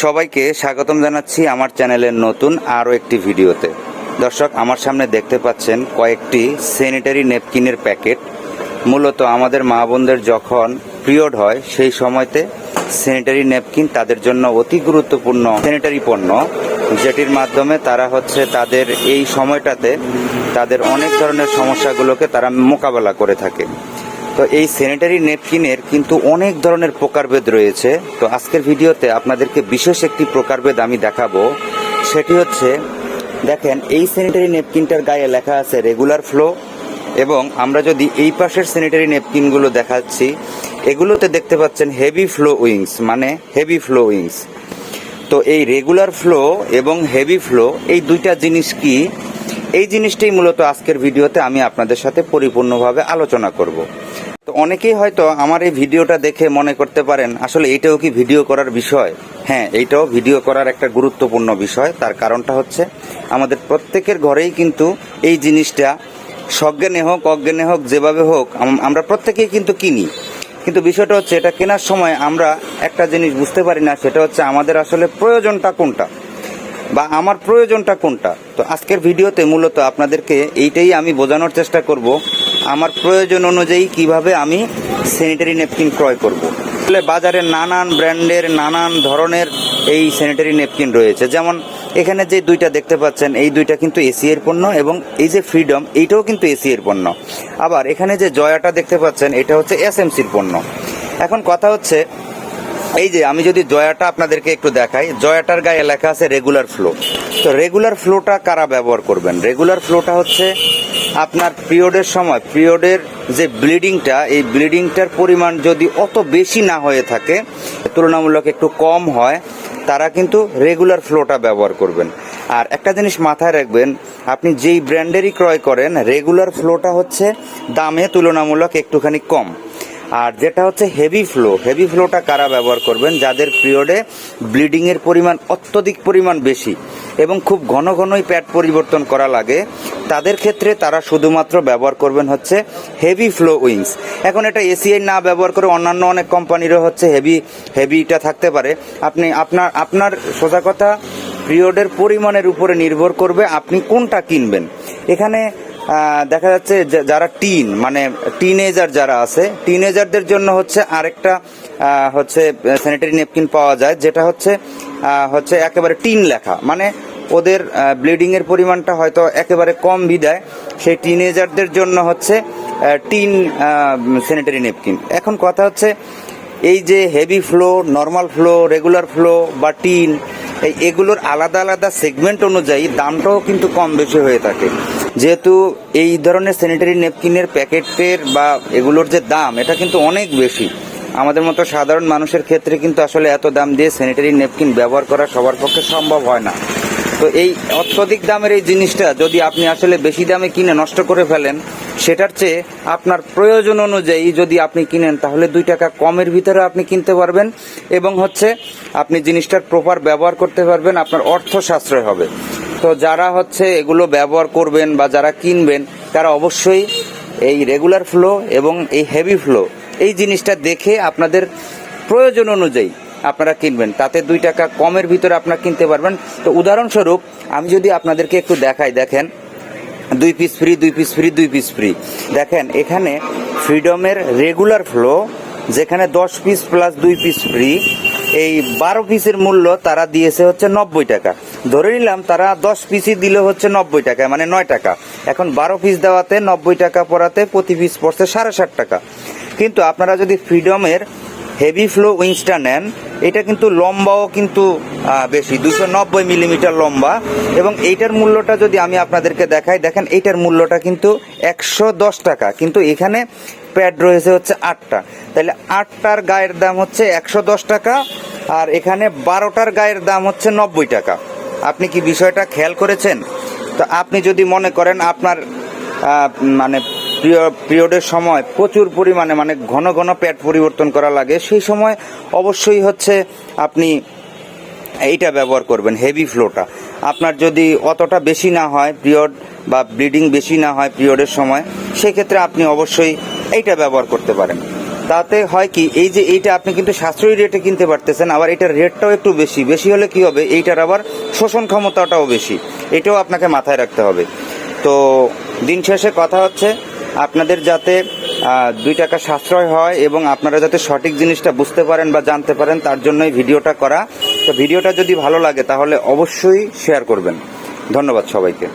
সবাইকে স্বাগতম জানাচ্ছি আমার চ্যানেলের নতুন আরও একটি ভিডিওতে। দর্শক, আমার সামনে দেখতে পাচ্ছেন কয়েকটি স্যানিটারি নেপকিনের প্যাকেট। মূলত আমাদের মা বোনদের যখন পিরিয়ড হয়, সেই সময়তে স্যানিটারি নেপকিন তাদের জন্য অতি গুরুত্বপূর্ণ স্যানিটারি পণ্য। যেটির মাধ্যমে তারা হচ্ছে তাদের এই সময়টাতে তাদের অনেক ধরনের সমস্যাগুলোকে তারা মোকাবেলা করে থাকে। তো এই স্যানিটারি নেপকিনের কিন্তু অনেক ধরনের প্রকারভেদ রয়েছে। তো আজকের ভিডিওতে আপনাদেরকে বিশেষ একটি প্রকারভেদ আমি দেখাবো। সেটি হচ্ছে, দেখেন, এই স্যানিটারি নেপকিনটার গায়ে লেখা আছে রেগুলার ফ্লো এবং আমরা যদি এই পাশের স্যানিটারি নেপকিনগুলো দেখাচ্ছি, এগুলোতে দেখতে পাচ্ছেন হেভি ফ্লো উইংস মানে হেভি ফ্লো উইংস তো এই রেগুলার ফ্লো এবং হেভি ফ্লো এই দুইটা জিনিস কি? এই জিনিসটাই মূলত আজকের ভিডিওতে আমি আপনাদের সাথে পরিপূর্ণভাবে আলোচনা করব। তো অনেকেই হয়তো আমার এই ভিডিওটা দেখে মনে করতে পারেন, আসলে এটাও কি ভিডিও করার বিষয়? হ্যাঁ এইটাও ভিডিও করার একটা গুরুত্বপূর্ণ বিষয়। তার কারণটা হচ্ছে, আমাদের প্রত্যেকের ঘরেই কিন্তু এই জিনিসটা সজ্ঞানে হোক অজ্ঞানে হোক, যেভাবে হোক আমরা প্রত্যেকেই কিন্তু কিনি। কিন্তু বিষয়টা হচ্ছে, এটা কেনার সময় আমরা একটা জিনিস বুঝতে পারি না, সেটা হচ্ছে আমাদের আসলে প্রয়োজনটা কোনটা বা আমার প্রয়োজনটা কোনটা। তো আজকের ভিডিওতে মূলত আপনাদেরকে এইটাই আমি বোঝানোর চেষ্টা করব আমার প্রয়োজন অনুযায়ী কীভাবে আমি স্যানিটারি নেপকিন ক্রয় করব। আসলে বাজারে নানান ব্র্যান্ডের নানান ধরনের এই স্যানিটারি নেপকিন রয়েছে। যেমন এখানে যে দুইটা দেখতে পাচ্ছেন, এই দুইটা কিন্তু এসি এর পণ্য এবং এই যে ফ্রিডম এইটাও কিন্তু এসি এর পণ্য। আবার এখানে যে জয়াটা দেখতে পাচ্ছেন, এটা হচ্ছে এস এসএমসির পণ্য। এখন কথা হচ্ছে, এই যে আমি যদি জয়াটা আপনাদেরকে একটু দেখাই, জয়াটার গায়ে লেখা আছে রেগুলার ফ্লো তো রেগুলার ফ্লোটা কারা ব্যবহার করবেন? রেগুলার ফ্লোটা হচ্ছে আপনার পিরিয়ডের সময়, পিরিয়ডের যে ব্লিডিংটা, এই ব্লিডিংটার পরিমাণ যদি অত বেশি না হয়ে থাকে, তুলনামূলক একটু কম হয়, তারা কিন্তু রেগুলার ফ্লোটা ব্যবহার করবেন। আর একটা জিনিস মাথায় রাখবেন, আপনি যেই ব্র্যান্ডেরই ক্রয় করেন, রেগুলার ফ্লোটা হচ্ছে দামে তুলনামূলক একটুখানি কম। আর যেটা হচ্ছে হেভি ফ্লো, হেভি ফ্লোটা কারা ব্যবহার করবেন? যাদের পিরিয়ডে ব্লিডিংয়ের পরিমাণ অত্যধিক পরিমাণ বেশি এবং খুব ঘন ঘনই প্যাড পরিবর্তন করা লাগে তাদের ক্ষেত্রে তারা শুধুমাত্র ব্যবহার করবেন হচ্ছে হেভি ফ্লো উইংস এখন এটা এসিআই না ব্যবহার করে অন্যান্য অনেক কোম্পানিরও হচ্ছে হেভি হেভিটা থাকতে পারে। আপনি আপনার আপনার সোজা কথা পিরিয়ডের পরিমাণের উপরে নির্ভর করবে আপনি কোনটা কিনবেন। এখানে দেখা যাচ্ছে যারা টিন মানে টিনেজার যারা আছে টিনেজারদের জন্য হচ্ছে আরেকটা হচ্ছে স্যানিটারি নেপকিন পাওয়া যায়, যেটা হচ্ছে হচ্ছে একেবারে টিন লেখা। মানে ওদের ব্লিডিং এর পরিমাণটা হয়তো একেবারে কম বিদায়। সেই টিনেজারদের জন্য হচ্ছে টিন স্যানিটারি নেপকিন এখন কথা হচ্ছে, এই যে heavy flow normal flow regular flow বা টিন এগুলোর আলাদা আলাদা সেগমেন্ট অনুযায়ী দামটাও কিন্তু কম বেশি হয়ে থাকে। যেহেতু এই ধরনের স্যানিটারি নেপকিনের প্যাকেটের বা এগুলোর যে দাম, এটা কিন্তু অনেক বেশি। আমাদের মতো সাধারণ মানুষের ক্ষেত্রে কিন্তু আসলে এত দাম দিয়ে স্যানিটারি নেপকিন ব্যবহার করা সবার পক্ষে সম্ভব হয় না। তো এই অত্যধিক দামের এই জিনিসটা যদি আপনি আসলে বেশি দামে কিনে নষ্ট করে ফেলেন, সেটার চেয়ে আপনার প্রয়োজন অনুযায়ী যদি আপনি কিনেন, তাহলে দুই টাকা কমের ভিতরে আপনি কিনতে পারবেন এবং হচ্ছে আপনি জিনিসটার প্রপার ব্যবহার করতে পারবেন, আপনার অর্থ সাশ্রয় হবে। তো যারা হচ্ছে এগুলো ব্যবহার করবেন বা যারা কিনবেন, তারা অবশ্যই এই রেগুলার ফ্লো এবং এই হেভি ফ্লো এই জিনিসটা দেখে আপনাদের প্রয়োজন অনুযায়ী আপনারা কিনবেন। তাতে দুই টাকা কমের ভিতরে আপনারা কিনতে পারবেন। তো উদাহরণস্বরূপ, আমি যদি আপনাদেরকে একটু দেখাই, দেখেন, দুই পিস ফ্রি দুই পিস ফ্রি দুই পিস ফ্রি দেখেন, এখানে ফ্রিডমের রেগুলার ফ্লো যেখানে দশ পিস প্লাস দুই পিস ফ্রি এই বারো পিসের মূল্য তারা দিয়েছে হচ্ছে নব্বই টাকা। ধরে নিলাম, তারা দশ পিসই দিলে হচ্ছে নব্বই টাকা মানে নয় টাকা। এখন বারো পিস দেওয়াতে নব্বই টাকা পড়াতে প্রতি পিস পড়ছে সাড়ে ষাট টাকা। কিন্তু আপনারা যদি ফ্রিডমের হেভি ফ্লো উইংসটা নেন এটা কিন্তু লম্বাও কিন্তু বেশি, দুশো নব্বই মিলিমিটার লম্বা। এবং এইটার মূল্যটা যদি আমি আপনাদেরকে দেখাই, দেখেন এইটার মূল্যটা কিন্তু একশো দশ টাকা। কিন্তু এখানে প্যাড রয়েছে হচ্ছে আটটা। তাহলে আটটার গায়ের দাম হচ্ছে একশো দশ টাকা, আর এখানে বারোটার গায়ের দাম হচ্ছে নব্বই টাকা। আপনি কি বিষয়টা খেয়াল করেছেন? তো আপনি যদি মনে করেন আপনার মানে পিরিয়ডের সময় প্রচুর পরিমাণে মানে ঘন ঘন প্যাড পরিবর্তন করা লাগে। সেই সময় অবশ্যই হচ্ছে আপনি এইটা ব্যবহার করবেন হেভি ফ্লোটা আপনার যদি অতটা বেশি না হয় পিরিয়ড বা ব্লিডিং বেশি না হয় পিরিয়ডের সময়, সেক্ষেত্রে আপনি অবশ্যই এইটা ব্যবহার করতে পারেন। তাতে হয় কি, এই যে এইটা আপনি কিন্তু সাশ্রয়ী রেটে কিনতে পারতেছেন, আবার এটার রেটটাও একটু বেশি। বেশি হলে কি হবে, এইটার আবার শোষণ ক্ষমতাটাও বেশি। এটাও আপনাকে মাথায় রাখতে হবে। তো দিন শেষে কথা হচ্ছে আপনাদের যাতে দুই টাকা সাশ্রয় হয় এবং আপনারা যাতে সঠিক জিনিসটা বুঝতে পারেন বা জানতে পারেন, তার জন্যই ভিডিওটা করা। তো ভিডিওটা যদি ভালো লাগে, তাহলে অবশ্যই শেয়ার করবেন। ধন্যবাদ সবাইকে।